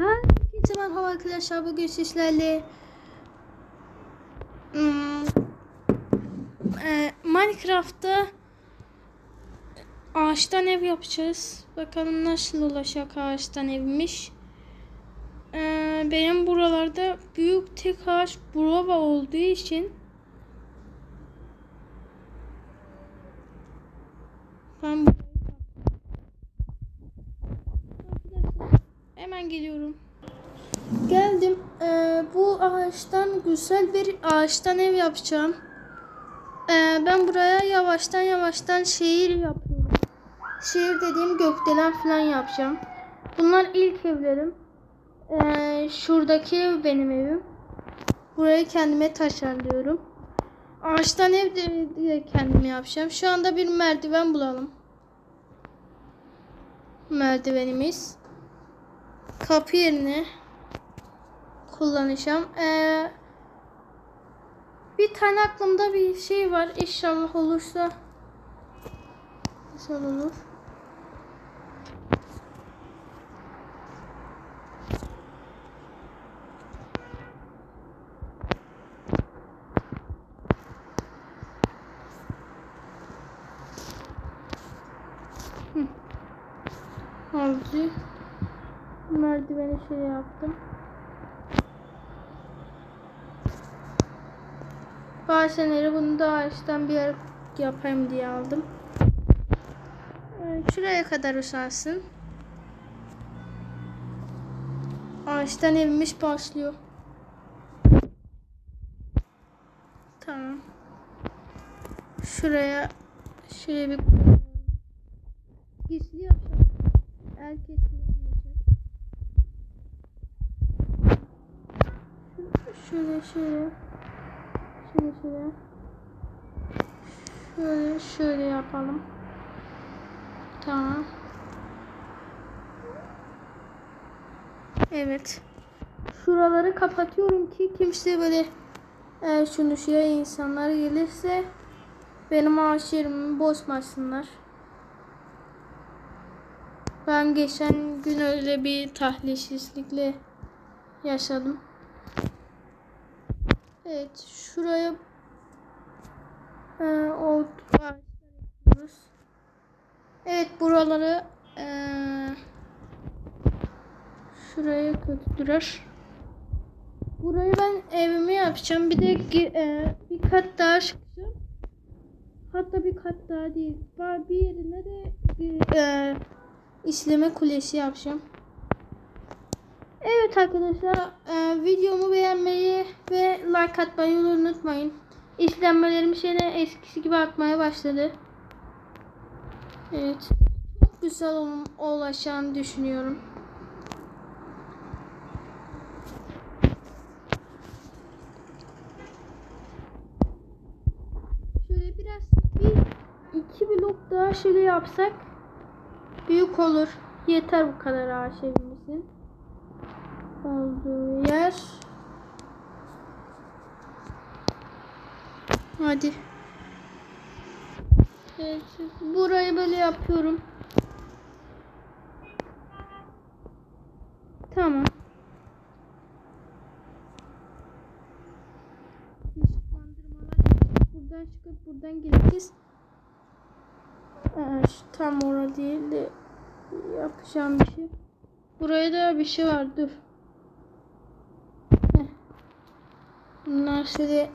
Herkese merhaba arkadaşlar. Bugün sizlerle hmm, e, Minecraft'ta ağaçtan ev yapacağız. Bakalım nasıl olacak ağaçtan evmiş. E, benim buralarda büyük tek ağaç buraba olduğu için ben bu- Hemen geliyorum. Geldim. Ee, bu ağaçtan güzel bir ağaçtan ev yapacağım. Ee, ben buraya yavaştan yavaştan şehir yapıyorum. Şehir dediğim gökdelen falan yapacağım. Bunlar ilk evlerim. Ee, şuradaki ev benim evim. Burayı kendime tasarlıyorum. Ağaçtan ev de de yapacağım. Şu anda bir merdiven bulalım. Merdivenimiz kapı yerine kullanacağım. Ee, bir tane aklımda bir şey var. İnşallah olursa güzel olur. Hı. Oldu. Merdiveni şey yaptım. Basenleri bunu da ağaçtan bir yer yapayım diye aldım. Şuraya kadar uzansın. Ağaçtan evimiz başlıyor. Tamam. Şuraya şöyle bir gizli yapacağım. Herkes Şöyle şöyle. Şöyle şöyle. Şöyle şöyle yapalım. Tamam. Evet. Şuraları kapatıyorum ki kimse böyle e, şunu şuraya insanlar gelirse benim ağaç bozmasınlar. Ben geçen gün öyle bir tahlilsizlikle yaşadım. Evet, şuraya e, o ağaçlar. Evet, buraları e, şuraya kötüdürer. Burayı ben evimi yapacağım. Bir de e, bir kat daha çıkacağım. Hatta bir kat daha değil. Bir yerine de e, işleme kulesi yapacağım. Evet arkadaşlar e, videomu like atmayı unutmayın. İzlenmelerim şeyine eskisi gibi artmaya başladı. Evet. Çok güzel ulaşacağını düşünüyorum. Şöyle biraz bir iki blok daha şöyle yapsak büyük olur. Yeter bu kadar ağaç evimizin olduğu yer. Hadi. Evet, burayı böyle yapıyorum. Tamam. Buradan çıkıp buradan geleceğiz. Şu tam orada değil de yapacağım bir şey. Buraya da bir şey var dur. Heh. Bunlar şöyle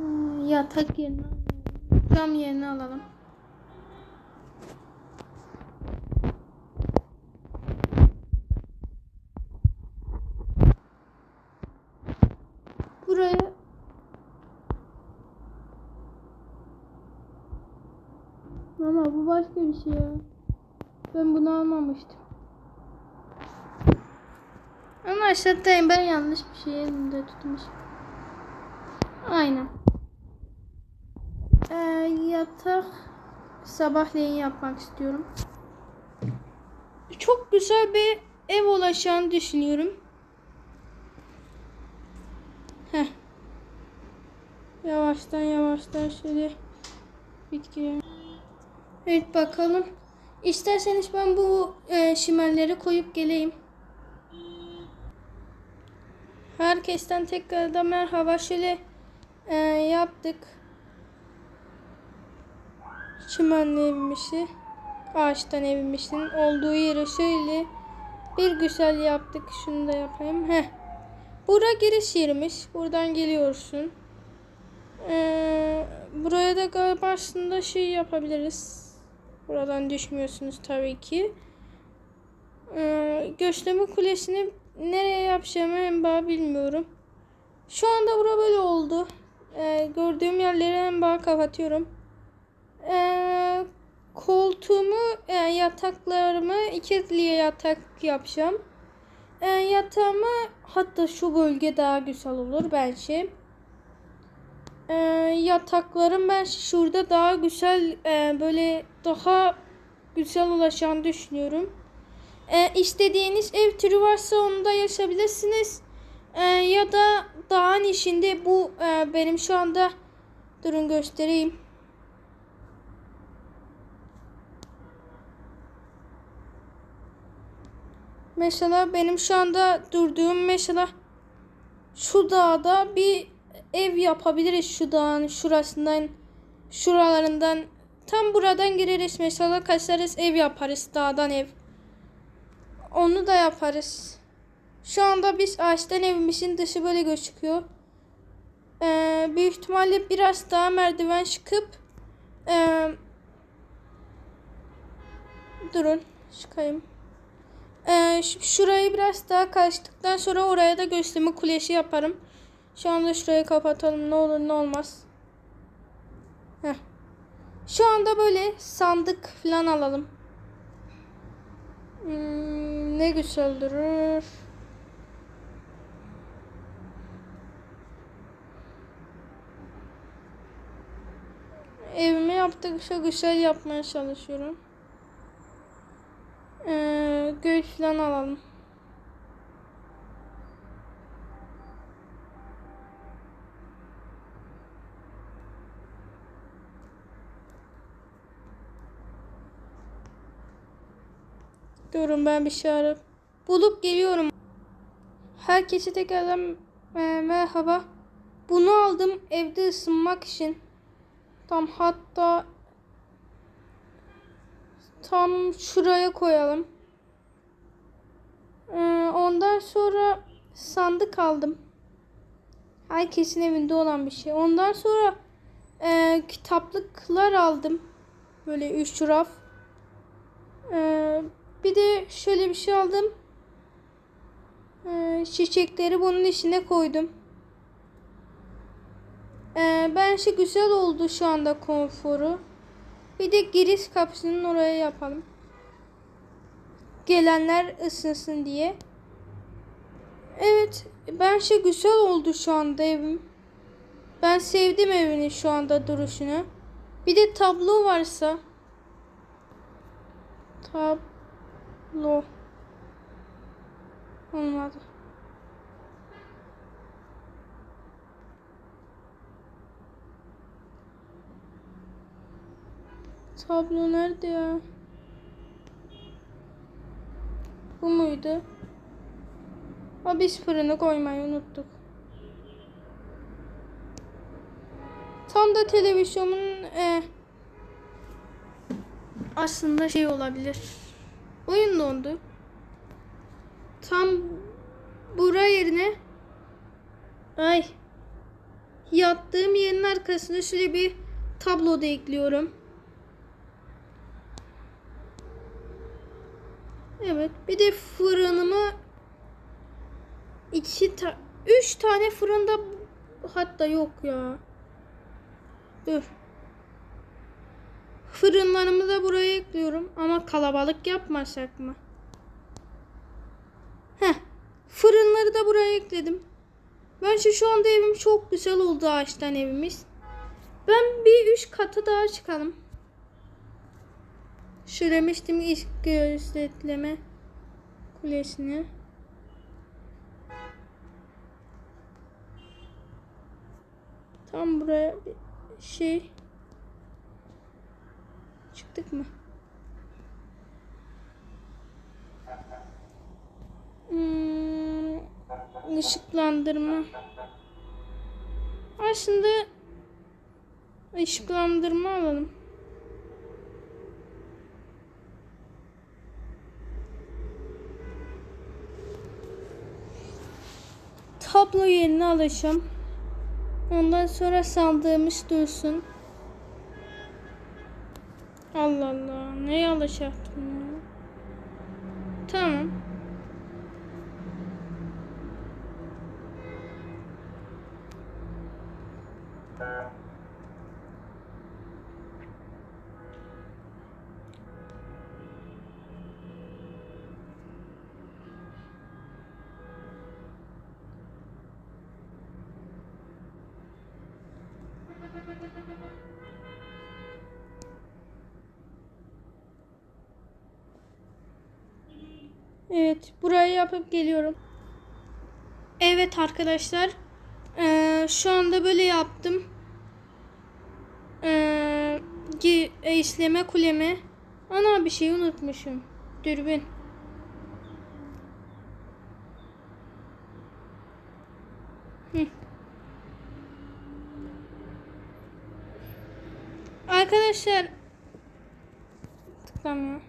Hmm, yatak yerine. Cam yerine alalım. Buraya Ama bu başka bir şey ya. Ben bunu almamıştım. Ama aşağıdayım ben yanlış bir şey elimde tutmuşum. Aynen. Ee, yatak sabahleyin yapmak istiyorum. Çok güzel bir ev olacağını düşünüyorum. Heh. Yavaştan yavaştan şöyle bitkiler. Evet bakalım. İsterseniz ben bu e, şimenleri koyup geleyim. Herkesten tekrardan merhaba. Şöyle e, yaptık. Çimenli evimizin, ağaçtan evimizin olduğu yeri şöyle bir güzel yaptık. Şunu da yapayım. Heh. Bura giriş yerimiz. Buradan geliyorsun. Ee, buraya da galiba aslında şey yapabiliriz. Buradan düşmüyorsunuz tabii ki. Ee, Göçleme Kulesi'ni nereye yapacağımı en bağ bilmiyorum. Şu anda bura böyle oldu. Ee, gördüğüm yerleri en bağ kapatıyorum. Ee, koltuğumu, yani yataklarımı ikili yatak yapacağım. Ee, yatağımı hatta şu bölge daha güzel olur bence. Ee, yataklarım ben şurada daha güzel e, böyle daha güzel ulaşan düşünüyorum. Ee, istediğiniz ev türü varsa onu da yaşayabilirsiniz. Ee, ya da dağın içinde bu e, benim şu anda durun göstereyim. Mesela benim şu anda durduğum mesela şu dağda bir ev yapabiliriz şu dağın şurasından şuralarından tam buradan gireriz mesela kaçarız ev yaparız dağdan ev. Onu da yaparız. Şu anda biz ağaçtan evimizin dışı böyle gözüküyor. Ee, büyük ihtimalle biraz daha merdiven çıkıp e, durun çıkayım. Ee, şurayı biraz daha kaçtıktan sonra oraya da gösterme kulesi yaparım. Şu anda şurayı kapatalım ne olur ne olmaz. Heh. Şu anda böyle sandık falan alalım. Hmm, ne güzel durur. Evimi yaptıkça güzel yapmaya çalışıyorum. Ee, falan alalım. Durun ben bir şey arayıp bulup geliyorum. Herkese tekrardan e, merhaba. Bunu aldım evde ısınmak için. Tam hatta tam şuraya koyalım. Ee, ondan sonra sandık aldım. Herkesin evinde olan bir şey. Ondan sonra e, kitaplıklar aldım. Böyle üç raf. Ee, bir de şöyle bir şey aldım. Ee, çiçekleri bunun içine koydum. Ee, bence güzel oldu şu anda konforu. Bir de giriş kapısının oraya yapalım. Gelenler ısınsın diye. Evet, bence güzel oldu şu anda evim. Ben sevdim evinin şu anda duruşunu. Bir de tablo varsa. Tablo. Olmadı. Tablo nerede ya? Bu muydu? Ha biz fırını koymayı unuttuk. Tam da televizyonun e, aslında şey olabilir. Oyun dondu. Tam bura yerine ay yattığım yerin arkasına şöyle bir tablo da ekliyorum. Evet. Bir de fırınımı iki ta üç tane fırında hatta yok ya. Dur. Fırınlarımı da buraya ekliyorum. Ama kalabalık yapmasak mı? Heh. Fırınları da buraya ekledim. Bence şu anda evim çok güzel oldu ağaçtan evimiz. Ben bir üç katı daha çıkalım. Süremiştim ilk gözetleme kulesini. Tam buraya bir şey çıktık mı? Hmm, ışıklandırma. Aslında ışıklandırma alalım. Tablo yerine alacağım. Ondan sonra sandığımız dursun. Allah Allah. Neye alacaktım ya? Tamam. Evet, burayı yapıp geliyorum. Evet arkadaşlar, eee, şu anda böyle yaptım. Eee, gi- e, işleme kulemi. Ana bir şey unutmuşum. Dürbün. Hı. Arkadaşlar tıklamıyor.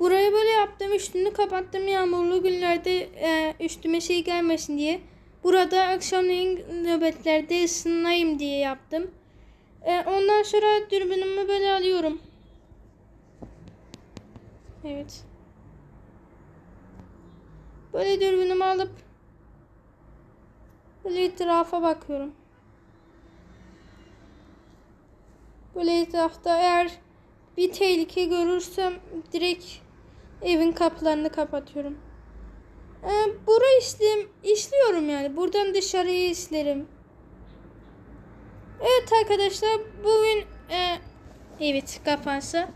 Heh. Burayı böyle yaptım. Üstünü kapattım yağmurlu günlerde e, üstüme şey gelmesin diye. Burada akşamleyin nöbetlerde ısınayım diye yaptım. E, ondan sonra dürbünümü böyle alıyorum. Evet. Böyle dürbünümü alıp böyle etrafa bakıyorum. Böyle etrafta eğer bir tehlike görürsem direkt evin kapılarını kapatıyorum. Ee, burayı işlem, işliyorum yani. Buradan dışarıya işlerim. Evet arkadaşlar bugün e, evet kapansa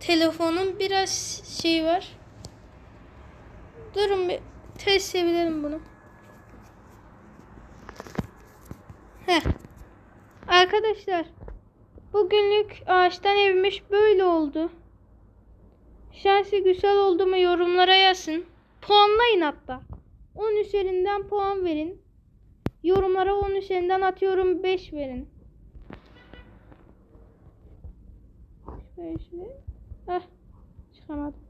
telefonun biraz şey var. Durun bir test edelim bunu. Heh. Arkadaşlar bugünlük ağaçtan evimiz böyle oldu. Şansı güzel oldu mu yorumlara yazın. Puanlayın hatta. 10 üzerinden puan verin. Yorumlara 10 üzerinden atıyorum 5 verin. 5 verin. Heh. Çıkamadım.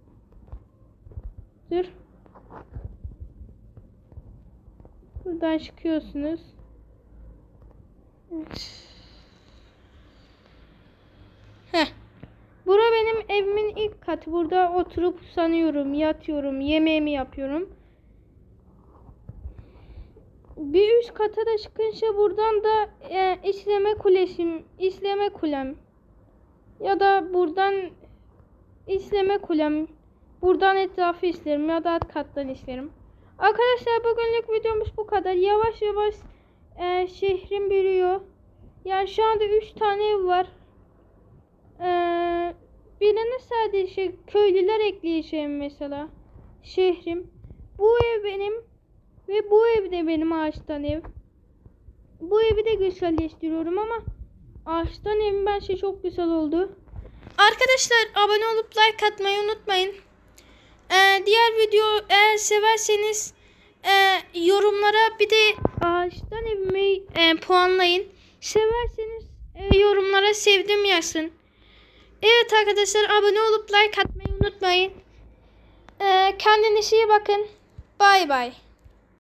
Dur. Buradan çıkıyorsunuz. Evet. Heh. Bura benim evimin ilk katı. Burada oturup sanıyorum, yatıyorum, yemeğimi yapıyorum. Bir üst kata da çıkınca buradan da e, işleme kulesim, işleme kulem ya da buradan işleme kulem, buradan etrafı işlerim ya da alt kattan işlerim. Arkadaşlar bugünlük videomuz bu kadar. Yavaş yavaş e, şehrim büyüyor. Yani şu anda 3 tane ev var. Ee, birine sadece köylüler ekleyeceğim mesela. Şehrim. Bu ev benim ve bu ev de benim ağaçtan ev. Bu evi de güzelleştiriyorum ama ağaçtan evim bence çok güzel oldu. Arkadaşlar abone olup like atmayı unutmayın. Ee, diğer video eğer severseniz e, yorumlara bir de ağaçtan evimi e, puanlayın. Severseniz e, yorumlara sevdim yazın. Evet arkadaşlar abone olup like atmayı unutmayın. Ee, kendinize iyi bakın. Bay bay.